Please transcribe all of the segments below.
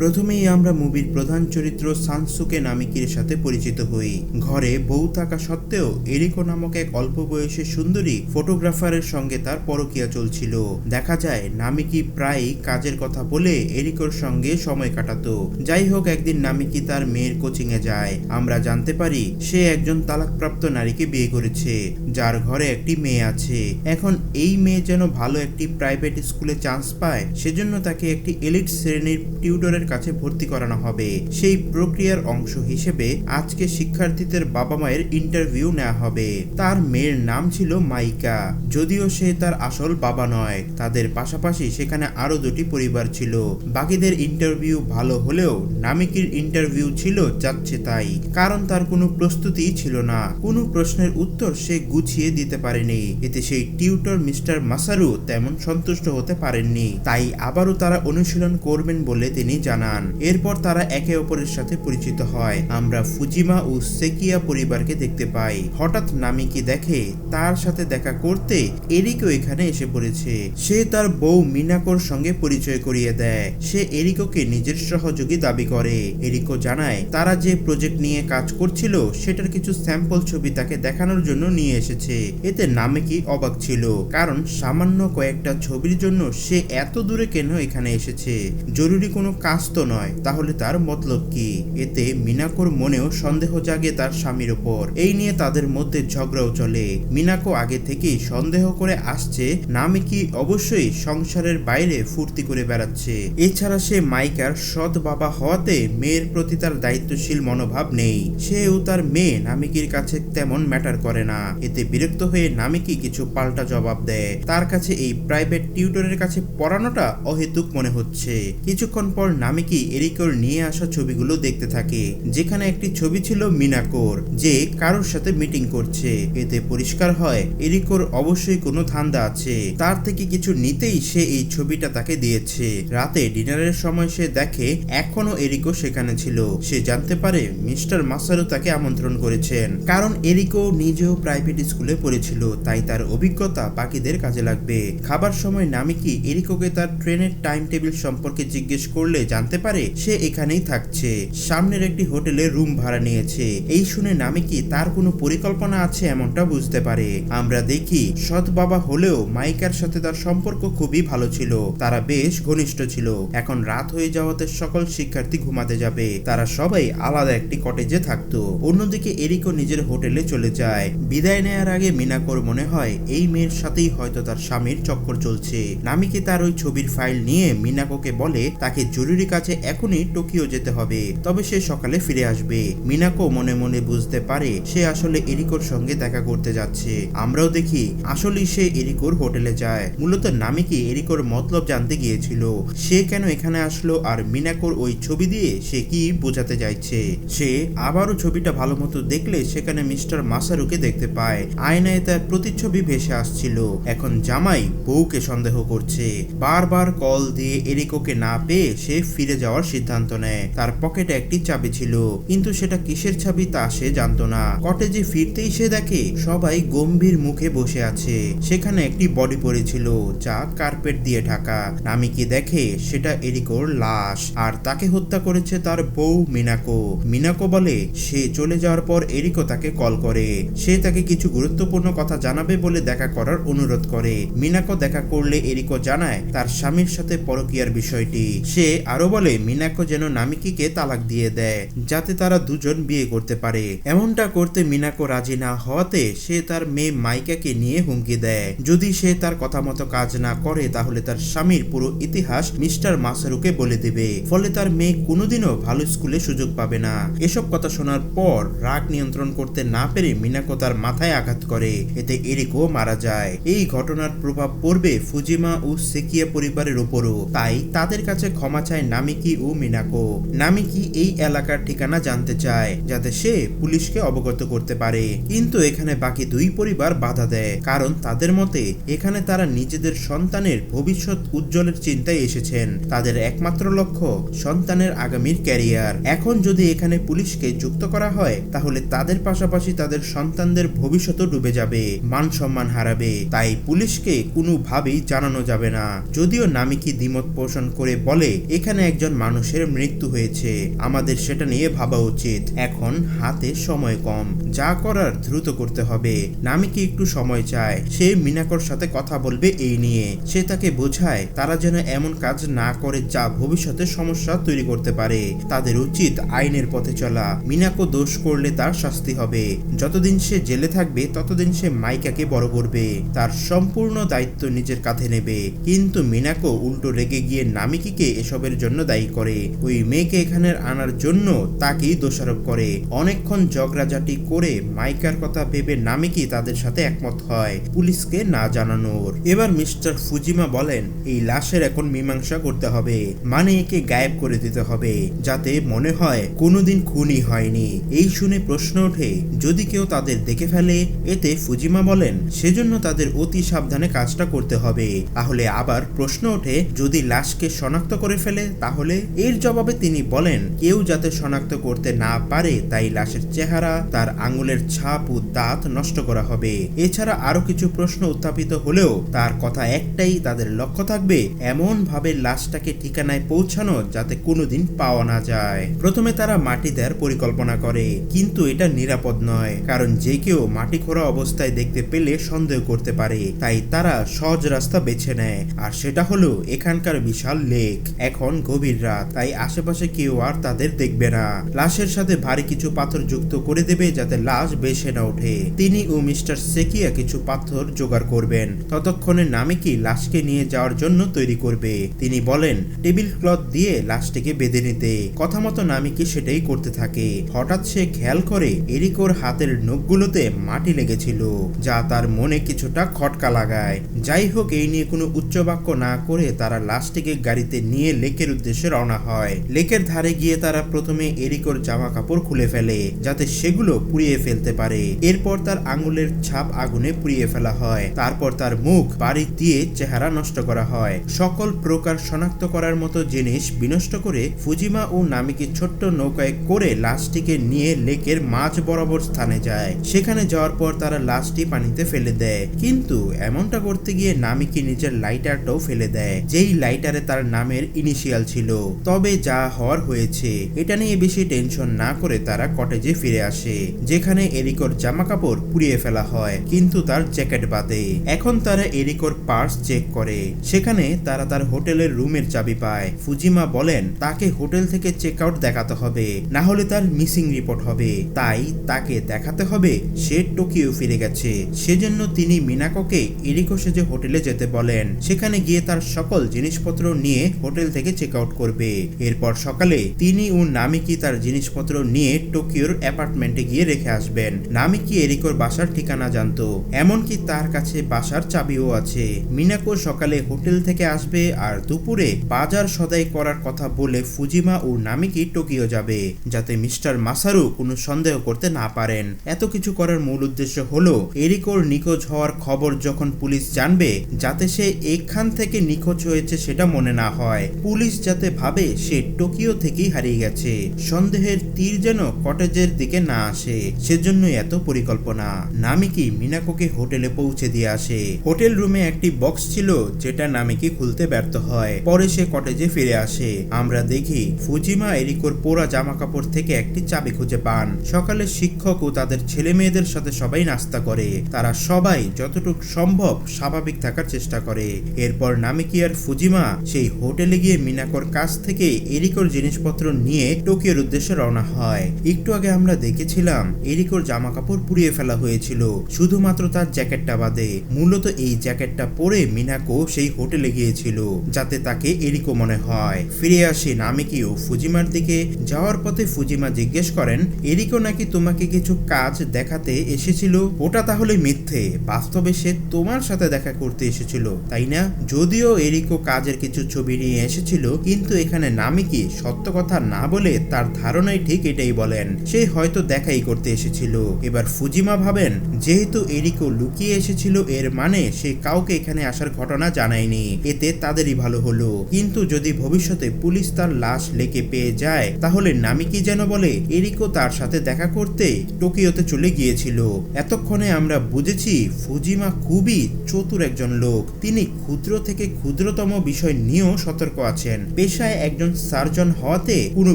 প্রথমেই আমরা মুভির প্রধান চরিত্র সানসুকে নামিকির সাথে পরিচিত হই। ঘরে বউ থাকা সত্ত্বেও এরিকো নামক এক অল্প বয়সী সুন্দরী ফটোগ্রাফারের সঙ্গে তার পরকিয়া চলছিল। দেখা যায়, নামিকি প্রায়ই কাজের কথা বলে এরিকোর সঙ্গে সময় কাটাতো। যাই হোক, একদিন নামিকি তার মেয়ের কোচিং এ যায়। আমরা জানতে পারি, সে একজন তালাকপ্রাপ্ত নারীকে বিয়ে করেছে, যার ঘরে একটি মেয়ে আছে। এখন এই মেয়ে যেন ভালো একটি প্রাইভেট স্কুলে চান্স পায়, সেজন্য তাকে একটি এলিট শ্রেণির টিউটরের কাছে ভর্তি করানো হবে। সেই প্রক্রিয়ার অংশ হিসেবে আজকে শিক্ষার্থীদের বাবা মায়ের ইন্টারভিউ নেওয়া হবে। তার মেয়ের নাম ছিল মাইকা। যদিও সে তার আসল বাবা নয়, তাদের পাশাপাশি সেখানে আরও দুটি পরিবার ছিল। বাকিদের ইন্টারভিউ ভালো হলেও নামিকির ইন্টারভিউ ছিল, যাচ্ছে তাই। কারণ তার কোনো প্রস্তুতি ছিল না। কোনো প্রশ্নের উত্তর সে গুছিয়ে দিতে পারেনি। এতে সেই টিউটর মিস্টার মাসারু তেমন সন্তুষ্ট হতে পারেননি। তাই আবারও তারা অনুশীলন করবেন বলে তিনি জানান। এরপর তারা একে অপরের সাথে পরিচিত হয়। আমরা ফুজিমা ও সেকিয়া পরিবারকে দেখতে পাই। হঠাৎ নামিকি দেখে তার সাথে দেখা করতে এরিকও এখানে এসে পড়েছে। সে তার বউ মিনাকোর সঙ্গে পরিচয় করিয়ে দেয়। সে এরিকোকে নিজের সহযোগী দাবি করে। এরিকো জানায়, তারা যে প্রজেক্ট নিয়ে কাজ করছিল, সেটার কিছু স্যাম্পল ছবি তাকে দেখানোর জন্য নিয়ে এসেছে। এতে নামিকি অবাক ছিল, কারণ সামান্য কয়েকটা ছবির জন্য সে এত দূরে কেন এখানে এসেছে? জরুরি কোনো কাজ তো নয়। তাহলে তার মতলব কি? এতে মিনাকোর মনেও সন্দেহ জাগে তার স্বামীর ওপর। এই নিয়ে তাদের মধ্যে ঝগড়াও চলে। মিনাকো আগে থেকেই সন্দেহ করে আসছে নামিকি অবশ্যই সংসারের বাইরে ফুর্তি করে বেড়াচ্ছে। এছাড়া সে মাইকার সৎ বাবা হওয়াতে মেয়ের প্রতি তার দায়িত্বশীল মনোভাব নেই। সেও তার মেয়ে নামিকির কাছে তেমন ম্যাটার করে না। এতে বিরক্ত হয়ে নামিকি কিছু পাল্টা জবাব দেয়। তার কাছে এই প্রাইভেট টিউটরের কাছে পড়ানোটা অহেতুক মনে হচ্ছে। কিছুক্ষণ পর নামিকি এরিকোর নিয়ে আসা ছবিগুলো দেখতে থাকে। যেখানে একটি ছবি ছিল মিনাকোর, যে কারোর সাথে মিটিং করছে। এতে পরিষ্কার হয় এরিকোর অবশ্যই কোনো ধান্দা আছে। তার থেকে কিছু নিতেই সে এই ছবিটা তাকে দিয়েছে। রাতে ডিনারের সময় সে দেখে, এখনও এরিকো সেখানে ছিল। সে জানতে পারে, মিস্টার মাসারু তাকে আমন্ত্রণ করেছেন। কারণ এরিকো নিজেও প্রাইভেট স্কুলে পড়েছিল, তাই তার অভিজ্ঞতা বাকিদের কাজে লাগবে। খাবার সময় নামিকি এরিকোকে তার ট্রেনের টাইম টেবিল সম্পর্কে জিজ্ঞেস করলে জানতে পারে সে এখানেই থাকছে। সামনের একটি হোটেলে রুম ভাড়া নিয়েছে। এই শুনে নামিকি তার কোনো পরিকল্পনা আছে এমনটা বুঝতে পারে। আমরা দেখি সৎ বাবা হলেও মাইকার সাথে তার সম্পর্ক খুবই ভালো ছিল। তারা বেশ ঘনিষ্ঠ ছিল। এখন রাত হয়ে যাওয়াতে সকল শিক্ষার্থী ঘুমাতে যাবে। তারা সবাই আলাদা একটি কটেজে থাকতো। অন্যদিকে এরিকো নিজের হোটেলে চলে যায়। বিদায় নেয়ার আগে মিনাকোর মনে হয় এই মেয়ের সাথেই হয়তো তার স্বামীর চক্কর চলছে। নামিকে তার ওই ছবির ফাইল নিয়ে মিনাকোকে বলে তাকে জরুরি কাজে এখনই টোকিও যেতে হবে। তবে সে সকালে ফিরে আসবে। মিনাকো মনে মনে বুঝতে পারে, সে আসলে এরিকোর সঙ্গে দেখা করতে যাচ্ছে। আমরাও দেখি, আসলেই সে এরিকোর হোটেলে যায়। মূলত নামিকি এরিকোর মতলব জানতে গিয়েছিল। সে কেন এখানে আসলো আর মিনাকোর ওই ছবি দিয়ে সে কি বোঝাতে চাইছে সে আবারও ছবিটা ভালো মতো দেখলে সেখানে মিস্টার মাসারুকে দেখতে পায়। আয়নায় তার প্রতিচ্ছবি ভেসে আসছিল। এখন জামাই বউকে সন্দেহ করছে। বারবার কল দিয়ে এরিকোকে না পেয়ে সে ফিরে যাওয়ার সিদ্ধান্ত নেয়। তার পকেটে একটি চাবি ছিল। কিন্তু সেটা কিসের চাবি তা সে জানতো না। কটেজে ফিরতেই সে দেখে সবাই গম্ভীর মুখে বসে আছে। সেখানে একটি বডি পড়েছিল, যা কার্পেট দিয়ে ঢাকা। নামিকি দেখে সেটা এরিকোর লাশ, আর তাকে হত্যা করেছে তার বউ মিনাকো। মিনাকো বলে, সে চলে যাওয়ার পর এরিকো তাকে কল করে। সে তাকে কিছু গুরুত্বপূর্ণ কথা জানাবে বলে দেখা করার অনুরোধ করে। মিনাকো দেখা করলে এরিকো জানায় তার স্বামীর সাথে পরকিয়ার বিষয়টি। সে আরও বলে মিনাকো যেন নামিকিকে তালাক দিয়ে দেয়, যাতে তারা দুজন বিয়ে করতে পারে। এমনটা করতে মিনাকো রাজি না হওয়াতে সে তার মেয়ে মাইকাকে নিয়ে হুমকি দেয়। যদি সে তার কথা মতো কাজ না করে, তাহলে তার স্বামীর পুরো ইতিহাস মিস্টার মাসারুকে বলে দেবে। ফলে তার মেয়ে কোনোদিনও ভালো স্কুলে সুযোগ পাবে না। এসব কথা শোনার পর রাগ নিয়ন্ত্রণ করতে না পেরে মিনাকো তার মাথায় আঘাত করে। এতে এরিকো মারা যায়। এই ঘটনার প্রভাব পড়বে ফুজিমা ও সেকিয়া পরিবারের উপরও। তাই তাদের কাছে ক্ষমা চায় নামিকি ও মিনাকো? নামিকি এই এলাকার ঠিকানা জানতে চায়, যাতে সে পুলিশকে অবগত করতে পারে। কিন্তু এখানে বাকি দুই পরিবার বাধা দেয়। কারণ তাদের মতে, এখানে তারা নিজেদের সন্তানের ভবিষ্যৎ উজ্জ্বলের চিন্তায় এসেছেন। তাদের একমাত্র লক্ষ্য, সন্তানের আগামীর ক্যারিয়ার। এখন যদি এখানে পুলিশকে যুক্ত করা হয়, তাহলে তাদের পাশাপাশি তাদের সন্তানদের ভবিষ্যৎও ডুবে যাবে, মান সম্মান হারাবে। তাই পুলিশকে কোনোভাবেই জানানো যাবে না। যদিও নামিকি দ্বিমত পোষণ করে বলে, এখানে একজন মানুষের মৃত্যু হয়েছে। আমাদের সেটা নিয়ে ভাবা উচিত। এখন হাতে সময় কম। যা করার দ্রুত করতে হবে। নামিকে একটু সময় চায় সে মিনাকর সাথে কথা বলবে এই নিয়ে। সে তাকে বোঝায়, তারা যেন এমন কাজ না করে যা ভবিষ্যতে সমস্যা তৈরি করতে পারে। তাদের উচিত আইনের পথে চলা। মিনাকো দোষ করলে তার শাস্তি হবে। যতদিন সে জেলে থাকবে, ততদিন সে মাইকাকে বড় করবে। তার সম্পূর্ণ দায়িত্ব নিজের কাঁধে নেবে। কিন্তু মিনাকো উল্টো রেগে গিয়ে নামিকিকে এসবের জন্য দায়ী করে। ওই মেয়েকে এখানে আনার জন্য তাকেই দোষারোপ করে। অনেকক্ষণ ঝগড়াঝাটি করে মাইকার কথা ভেবে নামিকি তাদের সাথে একমত হয় পুলিশকে না জানানোর। এবার মিস্টার ফুজিমা বলেন, এই লাশের এখন মীমাংসা করতে হবে। মানে একে গায়েব করে দিতে হবে, যাতে মনে হয় কোনোদিন খুনই হয়নি। এই শুনে প্রশ্ন ওঠে, যদি কেউ তাদের দেখে ফেলে, এতে ফুজিমা বলেন, সেজন্য তাদের অতি সাবধানে কাজটা করতে হবে। তাহলে আবার প্রশ্ন ওঠে, যদি লাশকে শনাক্ত করে ফেলে তাহলে এর জবাবে তিনি বলেন, কেউ যাতে শনাক্ত করতে না পারে, তাই লাশের চেহারা, তার আঙুলের ছাপ ও দাঁত নষ্ট করা হবে। এছাড়া আরও কিছু প্রশ্ন উত্থাপিত হলেও তার কথা একটাই তাদের লক্ষ্য থাকবে এমন ভাবে লাশটাকে ঠিকানায় পৌঁছানো যাতে কোনোদিন পাওয়া না যায়। প্রথমে তারা মাটি দেওয়ার পরিকল্পনা করে, কিন্তু এটা নিরাপদ নয়, কারণ যে কেউ মাটি খোঁড়া অবস্থায় দেখতে পেলে সন্দেহ করতে পারে, তাই তারা সহজ রাস্তা বেছে নেয়। আর সেটা হলো এখানকার বিশাল লেক। এখন গভীর রাত তাই আশেপাশে কেউ আর তাদের দেখবে না। লাশের সাথে ভারী কিছু পাথর যুক্ত করে দেবে যাতে লাশ বেছে না ওঠে। তিনি ও মিস্টার সেকিয়া কিছু পাথর জোগাড় করবেন। ততক্ষণে নামিকি লাশকে নিয়ে যাওয়ার জন্য তৈরি করবে। তিনি বলেন, টেবিল ক্লথ দিয়ে লাশটিকে বেঁধে নিতে। কথা মতো নামিকি সেটাই করতে থাকে। হঠাৎ সে খেয়াল করে এরিকোর হাতের নখগুলোতে মাটি লেগেছিল, যা তার মনে কিছুটা খটকা লাগায়। যাই হোক, এই নিয়ে কোনো উচ্চবাক্য না করে তারা লাশটিকে গাড়িতে নিয়ে লেকের উদ্দেশ্যে রওনা হয়। লেকের ধারে গিয়ে তারা প্রথমে এরিকোর জামা কাপড় খুলে ফেলে, যাতে সেগুলো পুড়িয়ে ফেলতে পারে। এরপর তার আঙুলের ছাপ আগুনে পুড়িয়ে ফেলা হয়। তারপর তার মুখ বাড়ি দিয়ে চেহারা নষ্ট করা হয়। সকল প্রকার শনাক্ত করার মতো জিনিস বিনষ্ট করে ফুজিমা ও নামিকে ছোট্ট নৌকায় করে লাশটিকে নিয়ে লেকের মাঝ বরাবর স্থানে যায়। সেখানে যাওয়ার পর তারা লাশটি পানিতে ফেলে দেয়। কিন্তু এমনটা করতে গিয়ে নামিকি নিজের লাইটারটাও ফেলে দেয়, যেই লাইটারে তার নামের ইনিশিয়াল ছিল। তবে যা হওয়ার হয়েছে, এটা নিয়ে বেশি টেনশন না করে তারা কটেজে ফিরে আসে, যেখানে এরিকোর জামা কাপড় পুড়িয়ে ফেলা হয়, কিন্তু তার জ্যাকেট বাদে। এখন তারা এরিকোর পার্স চেক করে। সেখানে তারা তার হোটেলের রুমের চাবি পায়। ফুজিমা বলেন, তাকে হোটেল থেকে চেক আউট দেখাতে হবে, না হলে তার মিসিং রিপোর্ট হবে। তাই তাকে দেখাতে হবে, সে টোকিও ফিরে গেছে। সেজন্য তিনি মিনাকোকে এরিকো সেজে হোটেলে যেতে বলেন। সেখানে গিয়ে তার সকল জিনিসপত্র নিয়ে হোটেল থেকে চেক আউট করবে। এরপর সকালে তিনি ও নামিকি তার জিনিসপত্র নিয়ে টোকিওর অ্যাপার্টমেন্টে গিয়ে রেখে আসবেন। নামিকি এরিকোর বাসার ঠিকানা জানতো। এমনকি তার কাছে বাসার চাবিও আছে। মিনাকো সকালে হোটেল থেকে আসবে আর দুপুরে বাজার সদাই করার কথা বলে ফুজিমা ও নামিকি টোকিও যাবে, যাতে মিস্টার মাসারু কোনো সন্দেহ করতে না পারেন। এত কিছু করার মূল উদ্দেশ্য হলো এরিকোর নিখোঁজ হওয়ার খবর যখন পুলিশ জানবে, যাতে সে এখান থেকে নিখোঁজ হয়েছে সেটা মনে না হয়। পুলিশ যাতে ভাবে সে টোকিও থেকেই হারিয়ে গেছে। সন্দেহের তীর যেন কটেজের দিকে না আসে, সেজন্যই এত পরিকল্পনা। নামিকি মিনাকোকে হোটেলে পৌঁছে দিয়ে আসে। হোটেল রুমে একটি বক্স ছিল, যেটা নামিকি খুলতে ব্যর্থ হয়। পরে সে কটেজে ফিরে আসে। আমরা দেখি ফুজিমা এরিকোর পোড়া জামা কাপড় থেকে একটি চাবি খুঁজে পান। সকালে শিক্ষক ও তাদের ছেলে মেয়েদের সাথে সবাই নাস্তা করে। তারা সবাই যতটুকু সম্ভব স্বাভাবিক থাকার চেষ্টা করে। এরপর নামিকি আর ফুজিমা সেই হোটেলে গিয়ে মিনাকোর কাছ থেকে এরিকোর জিনিসপত্র নিয়ে টোকিওর উদ্দেশ্যে রওনা হয়। একটু আগে আমরা দেখেছিলাম এরিকোর জামা কাপড় পুড়িয়ে ফেলা হয়েছিল। শুধুমাত্র তার জ্যাকেটটা বাদে মূলত এই জ্যাকেটটা পরে মিনাকো সেই হোটেলে গিয়েছিল, যাতে তাকে এরিকো মনে হয়। ফিরে আসি নামিকি ও ফুজিমার দিকে। যাওয়ার পথে ফুজিমা জিজ্ঞেস করেন, এরিকো নাকি তোমাকে কিছু কাজ দেখাতে এসেছিল? ওটা তাহলে মিথ্যে। বাস্তবে সে তোমার সাথে দেখা করতে এসেছিল, তাই না? যদিও এরিকো কাজের কিছু ছবি নিয়ে এসেছিল কিন্তু এখানে নামিকি সত্য কথা না বলে তার ধারণাই ঠিক এটাই বলেন। সে হয়তো দেখাই করতে এসেছিল। এবার ফুজিমা ভাবেন, যেহেতু এরিকো লুকিয়ে এসেছিল, এর মানে সে কাউকে এখানে আসার ঘটনা জানায়নি। এতে তাদেরই ভালো হলো। কিন্তু যদি ভবিষ্যতে পুলিশ তার লাশ লেকে পেয়ে যায়, তাহলে নামিকি যেন বলে এরিকো তার সাথে দেখা করতে টোকিওতে চলে গিয়েছিল। এতক্ষণে আমরা বুঝেছি ফুজিমা খুবই চতুর একজন লোক। তিনি ক্ষুদ্র থেকে ক্ষুদ্রতম বিষয় নিয়েও সতর্ক আছেন। পেশায় একজন সার্জন হওয়াতে কোনো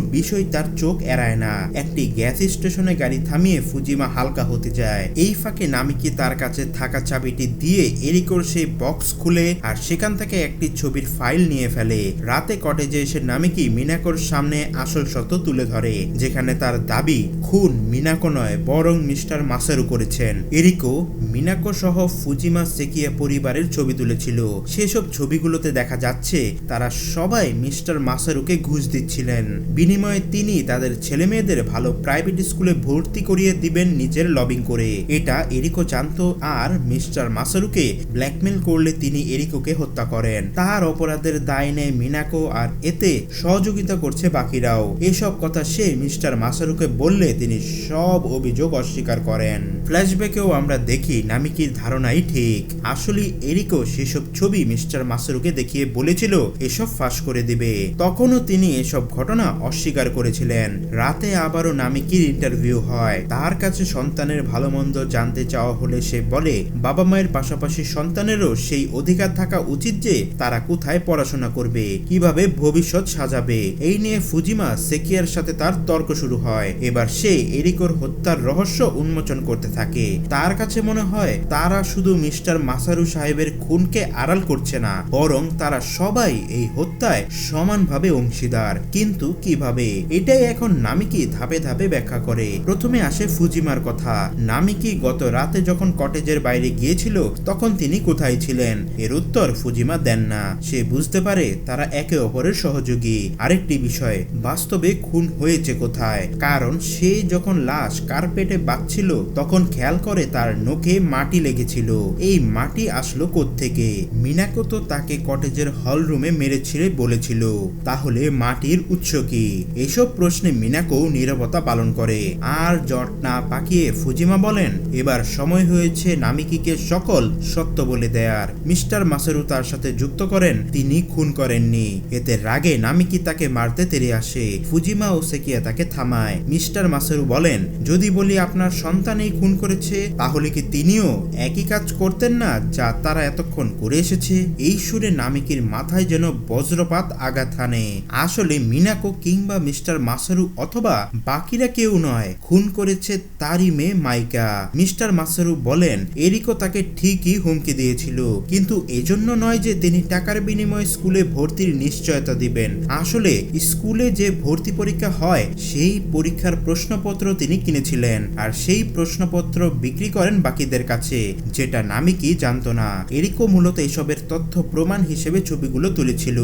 বিষয় তার চোখ এড়ায় না। একটি গ্যাস স্টেশনে গাড়ি থামিয়ে ফুজিমা হালকা হতে যায়। এই ফাঁকে নামিকি তার কাছে থাকা চাবিটি দিয়ে এরিকোর সেই বক্স খুলে আর সেখান থেকে একটি ছবির ফাইল নিয়ে ফেলে। রাতে কটেজে এসে নামিকি মিনাকোর সামনে আসল সত্য তুলে ধরে, যেখানে তার দাবি, খুন মিনাকো নয়, বরং মিস্টার মাসারু করেছেন। এরিকো মিনাকো সহ ফুজিমা সেকিয়া পরিবারের ছবি তুলেছিল। সেসব ছবিগুলোতে দেখা যাচ্ছে, তারা সবাই মিস্টার মাসারুকে ঘুষ দিচ্ছিলেন। বিনিময়ে তিনি তাদের ছেলে মেয়েদের ভালো প্রাইভেট স্কুলে ভর্তি করিয়ে দিবেন নিজের লবিং করে। এটা এরিকো জানতো আর মিস্টার মাসারুকে ব্ল্যাকমেল করলে তিনি এরিকোকে হত্যা করেন। তার অপরাধের দায় নেয় মিনাকো আর এতে সহযোগিতা করছে বাকিরাও। এসব কথা সে মিস্টার মাসারুকে বললে তিনি সব অভিযোগ অস্বীকার করেন। ফ্ল্যাশব্যাকেও আমরা দেখি, নামিকির ধারণাই ঠিক। আসলে এরিকো সেসব ছবি মিস্টার মাসারুকে দেখিয়ে বলেছিল, এসব ফাঁস করে দিবে। তখনও তিনি এসব ঘটনা অস্বীকার করেছিলেন। রাতে আবারও নামিকির ইন্টারভিউ হয়। তার কাছে সন্তানের ভালো মন্দ জানতে চাওয়া হলে সে বলে, বাবা মায়ের পাশাপাশি সন্তানেরও সেই অধিকার থাকা উচিত যে তারা কোথায় পড়াশোনা করবে, কীভাবে ভবিষ্যৎ সাজাবে। এই নিয়ে ফুজিমা সেকিয়ার সাথে তার তর্ক শুরু হয়। এবার সে এরিকোর হত্যার রহস্য উন্মোচন করতে থাকে। তার কাছে মনে হয়, তারা শুধু মিস্টার মাসারু সাহেবের খুনকে আড়াল করছে না, বরং তারা সবাই এই হত্যায় সমানভাবে অংশীদার। কিন্তু কীভাবে? এটাই এখন নামিকি ধাপে ধাপে ব্যাখ্যা করে। প্রথমে আসে ফুজিমার কথা। নামিকি গত রাতে যখন কটেজের বাইরে গিয়েছিল, তখন তিনি কোথায় ছিলেন? এর উত্তর ফুজিমা দেন না। সে বুঝতে পারে তারা একে অপরের সহযোগী। আরেকটি বিষয়, বাস্তবে খুন হয়েছে কোথায়? কারণ সে যখন লাশ কার্পেটে বাঁচছিল তখন খেয়াল করে তার নখে মাটি লেগেছিল। এই মাটি আসলো থেকে মিনাকো তো তাকে কটেজের হল রুমে মেরেছিলে বলেছিল। তাহলে মাটির উৎস কি? এসব প্রশ্নে মিনাকো নীরবতা পালন করে। আর জট না পাকিয়ে ফুজিমা বলেন, এবার সময় হয়েছে নামিকিকে সকল সত্য বলে দেয়ার। মিস্টার মাসারু তার সাথে যুক্ত করেন, তিনি খুন করেননি। এতে রাগে নামিকি তাকে মারতে তেরে আসে। ফুজিমা ও সেকিয়া তাকে থামায়। মিস্টার মাসেরু বলেন, যদি বলি আপনার সন্তান এই খুন করেছে, তাহলে কি তিনিও একই কাজ করতেন না, যা তারা এতক্ষণ করে এসেছে? এই সুরে নামিকির মাথায় যেন বজ্রপাত আঘাত হানে। আসলে মিনাকো কিংবা মিস্টার মাসারু অথবা বাকিরা কেউ নয়, খুন করেছে তারই মেয়ে মাইকা। মিস্টার মাসারু বলেন, এরিকো তাকে ঠিকই হুমকি দিয়েছিল, কিন্তু এজন্য নয় যে তিনি টাকার বিনিময়ে স্কুলে ভর্তির নিশ্চয়তা দিবেন। আসলে স্কুলে যে ভর্তি পরীক্ষা হয়, সেই পরীক্ষার প্রশ্নপত্র তিনি কিনেছিলেন, আর সেই প্রশ্নপত্র বিক্রি করেন বাকিদের কাছে, যেটা নামিকি জানতো না। এরিকো মূলত এসবের তথ্য প্রমাণ হিসেবে ছবিগুলো তুলেছিল।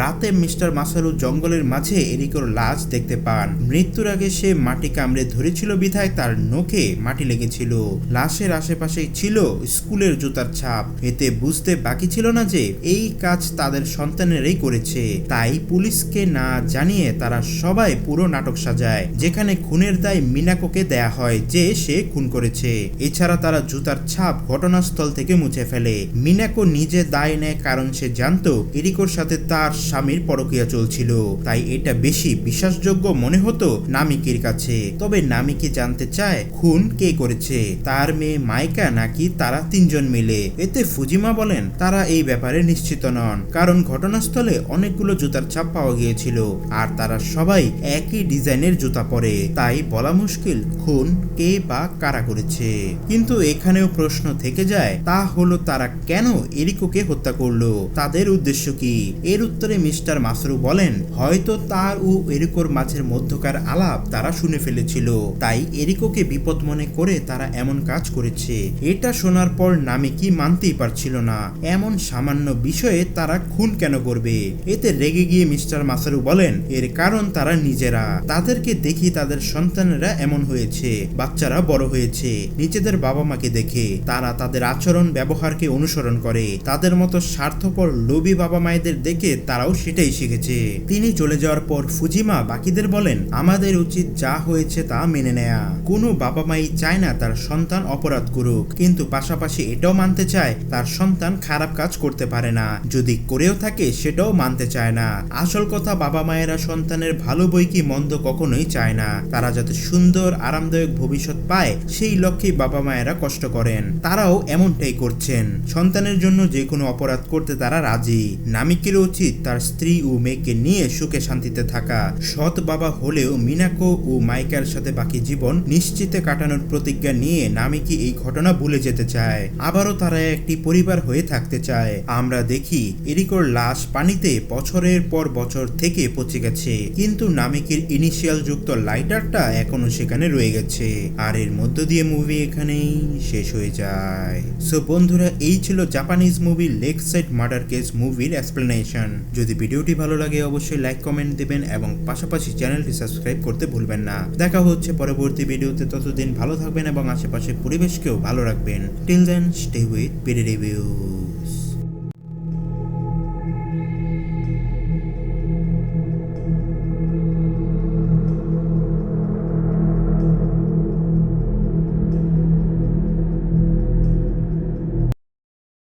রাতে মিস্টার মাসারু জঙ্গলের মাঝে এরিকোর লাশ দেখতে পান। মৃত্যুর আগে সে মাটি কামড়ে ধরেছিল বিধায় তার নখে মাটি লেগেছিল। লাশের আশেপাশেই ছিল স্কুলের জুতার ছাপ। এতে বুঝতে বাকি ছিল না যে এই কাজ তাদের সন্তানেরাই করেছে। তাই পুলিশকে না জানিয়ে তারা সবাই পুরো নাটক সাজায়, যেখানে খুনের দায় মিনাকোকে দেয়া হয় যে সে খুন করেছে। এছাড়া তারা জুতার ছাপ ঘটনাস্থল থেকে মুছে ফেলে। মিনাকো নিজে দায় নেয় কারণ সে জানতো এরিকোর সাথে তার স্বামীর পরকিয়া চলছিল। তাই এটা বেশি বিশ্বাসযোগ্য মনে হতো নামিকির কাছে। তবে নামিকি জানতে চায়, খুন কে করেছে? তার মেয়ে মাইকা নাকি তারা তিনজন মিলে? এতে ফুজিমা বলেন, তারা এই ব্যাপারে নিশ্চিত নন। কারণ ঘটনাস্থলে অনেকগুলো জুতার ছাপ পাওয়া গিয়েছিল, আর তারা সবাই একই ডিজাইনের জুতা পরে। তাই বলা মুশকিল, খুন কে বা কারা করেছে? কিন্তু এখানেও প্রশ্ন থেকে যায়, তা হলো তারা কেন এরিকোকে হত্যা করল? তাদের উদ্দেশ্য কি? এর উত্তরে মিস্টার মাসরু বলেন, হয়তো তার ও এরিকোর মাঝের মধ্যকার আলাপ তারা শুনে ফেলেছিল। তাই এরিকোকে বিপদ মনে করে তারা এমন কাজ করেছে। এটা শোনার পর নামে কি মানতেই পারছিল না। এমন সামান্য বিষয়ে তারা খুন কেন করবে? এতে রেগে গিয়ে মিস্টার মাসারু বলেন, এর কারণ তারা নিজেরা। তাদেরকে দেখি তাদের সন্তানেরা এমন হয়েছে। বাচ্চারা বড় হয়েছে। নিজেদের বাবা মাকে দেখে। তারা তাদের আচরণ ব্যবহারকে অনুসরণ করে। তাদের মতো স্বার্থপর লোভী বাবা মায়েদের দেখে তারাও সেটাই শিখেছে। তিনি চলে যাওয়ার পর ফুজিমা বাকিদের বলেন, আমাদের উচিত যা হয়েছে তা মেনে নেয়া। কোনো বাবা মাই চায় না তার সন্তান অপরাধ করুক, কিন্তু পাশাপাশি এটাও মানতে চায়, তার সন্তান খারাপ কাজ করতে পারে না। যদি করেও থাকে, সেটাও মানতে চায় না। আসল কথা বাবা মায়েরা সন্তানের ভালো বই কি মন্দ কখনোই চায় না। তারা যাতে সুন্দর, আরামদায়ক ভবিষ্যৎ পায়, সেই লক্ষ্যেই বাবা মায়েরা কষ্ট করেন। তারাও এমনটাই করছেন। সন্তানের জন্য যে কোনো অপরাধ করতে তারা রাজি। নামিকের উচিত তার স্ত্রী স্ত্রী ও মেয়েকে নিয়ে সুখে শান্তিতে থাকা। সৎ বাবা হলেও মিনাকো ও মাইকার সাথে বাকি জীবন নিশ্চিতে কাটানোর প্রতিজ্ঞা নিয়ে নামিকি এই ঘটনা ভুলে যেতে চায়। আবারও তারা একটি পরিবার হয়ে থাকতে চায়। আমরা দেখি এরিকোর লাশ পানিতে বছরের পর বছর থেকে পচে গেছে। কিন্তু নামিকির ইনিশিয়াল যুক্ত লাইটারটা এখনও সেখানে রয়ে গেছে। আর এর মধ্য দিয়ে মুভি এখানেই শেষ হয়ে যায়। সো বন্ধুরা, এই ছিল Japanese movie leg side murder case মুভির এক্সপ্লেনেশন। যদি ভিডিওটি ভালো লাগে অবশ্যই লাইক কমেন্ট দেবেন এবং পাশাপাশি চ্যানেলটি সাবস্ক্রাইব করতে ভুলবেন না। দেখা হচ্ছে পরবর্তী ভিডিওতে, ততদিন ভালো থাকবেন এবং আশেপাশের পরিবেশকেও ভালো রাখবেন। Till then stay with review